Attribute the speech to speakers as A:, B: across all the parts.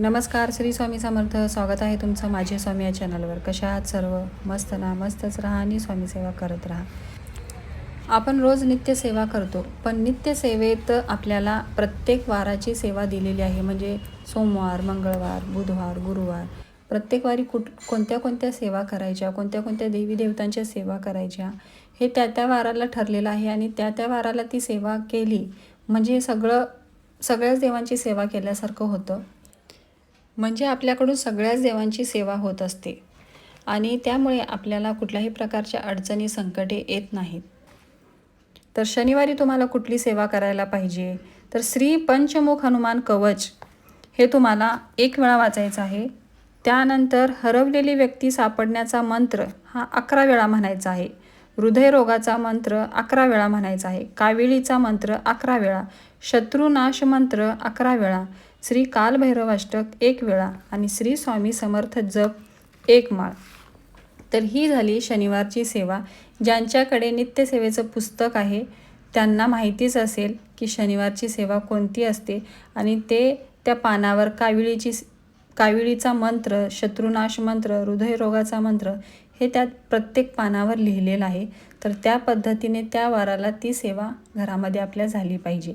A: नमस्कार श्री स्वामी समर्थ. स्वागत आहे तुमचं माझे स्वामी या चॅनलवर. कशा आहात सर्व? मस्त ना? मस्तच राहा आणि स्वामी सेवा करत राहा. आपण रोज नित्य सेवा करतो पण नित्य सेवेत आपल्याला प्रत्येक वाराची सेवा दिलेली आहे. म्हणजे सोमवार मंगळवार बुधवार गुरुवार. प्रत्येक वारी कुठ कोणत्या कोणत्या सेवा करायच्या? कोणत्या कोणत्या देवी देवतांच्या सेवा करायच्या? हे त्या त्या वाराला ठरलेलं आहे आणि त्या त्या वाराला ती सेवा केली. म्हणजे सगळं सगळ्याच देवांची सेवा केल्यासारखं होतं. म्हणजे आपल्याकडून सगळ्याच देवांची सेवा होत असते. आणि त्यामुळे आपल्याला कुठल्याही प्रकारच्या अडचणी संकटे येत नाहीत. तर शनिवारी तुम्हाला कुठली सेवा करायला पाहिजे? तर श्री पंचमुख हनुमान कवच हे तुम्हाला एक वेळा वाचायचं आहे. त्यानंतर हरवलेली व्यक्ती सापडण्याचा मंत्र हा अकरा वेळा म्हणायचा आहे. हृदयरोगाचा मंत्र अकरा वेळा म्हणायचा आहे. काविळीचा मंत्र अकरा वेळा शत्रुनाश मंत्र अकरा वेळा श्री कालभैरवाष्टक एक वेळा आणि श्री स्वामी समर्थ जप एक माळ. तर ही झाली शनिवारची सेवा. ज्यांच्याकडे नित्यसेवेचं पुस्तक आहे त्यांना माहितीच असेल की शनिवारची सेवा कोणती असते आणि ते त्या पानावर काविळीची काविळीचा मंत्र शत्रुनाश मंत्र हृदयरोगाचा मंत्र हे त्यात प्रत्येक पानावर लिहिलेलं आहे. तर त्या पद्धतीने त्या वाराला ती सेवा घरामध्ये आपल्या झाली पाहिजे.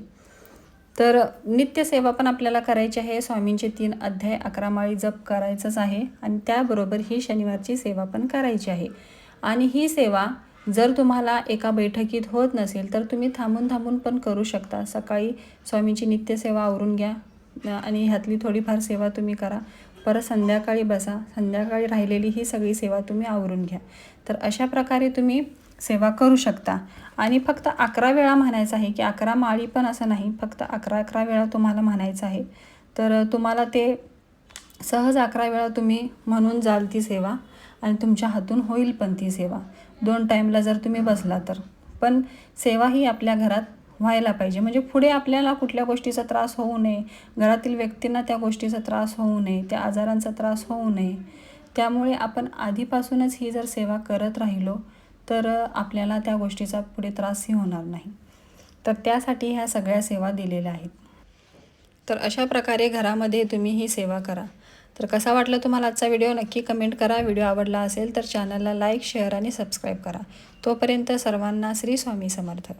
A: तर नित्यसेवा पण आपल्याला करायची आहे. स्वामींचे तीन अध्याय अकरा माळी जप करायचंच आहे. आणि त्याबरोबर ही शनिवारची सेवा पण करायची आहे. आणि ही सेवा जर तुम्हाला एका बैठकीत होत नसेल तर तुम्ही थांबून थांबून पण करू शकता. सकाळी स्वामींची नित्यसेवा आवरून घ्या. आणि ह्यातली थोडीफार सेवा तुम्ही करा. परत संध्याकाळी बसा. संध्याकाळी राहिलेली ही सगळी सेवा तुम्ही आवरून घ्या. तर अशा प्रकारे तुम्ही सेवा करू शकता. आणि फक्त अकरा वेळा म्हणायचं आहे की अकरा माळी पण असं नाही. फक्त अकरा अकरा वेळा तुम्हाला म्हणायचं आहे. तर तुम्हाला ते सहज अकरा वेळा तुम्ही म्हणून जाल ती सेवा आणि तुमच्या हातून होईल पण ती सेवा. दोन टाईमला जर तुम्ही बसला तर. पण सेवा ही आपल्या घरात व्हायला पाहिजे. म्हणजे पुढे आपल्याला कुठल्या गोष्टीचा त्रास होऊ नये. घरातील व्यक्तींना त्या गोष्टीचा त्रास होऊ नये. त्या आजारांचा त्रास होऊ नये. त्यामुळे आपण आधीपासूनच ही जर सेवा करत राहिलो तर आपल्याला त्या गोष्टीचा पुढे त्रासही होणार नाही. तर त्यासाठी ह्या सगळ्या सेवा दिलेल्या आहेत. तर अशा प्रकारे घरामध्ये तुम्ही ही सेवा करा. तर कसा वाटला तुम्हाला आजचा व्हिडिओ? नक्की कमेंट करा. व्हिडिओ आवडला असेल तर चॅनलला लाईक शेअर आणि सबस्क्राईब करा. तोपर्यंत सर्वांना श्री स्वामी समर्थ.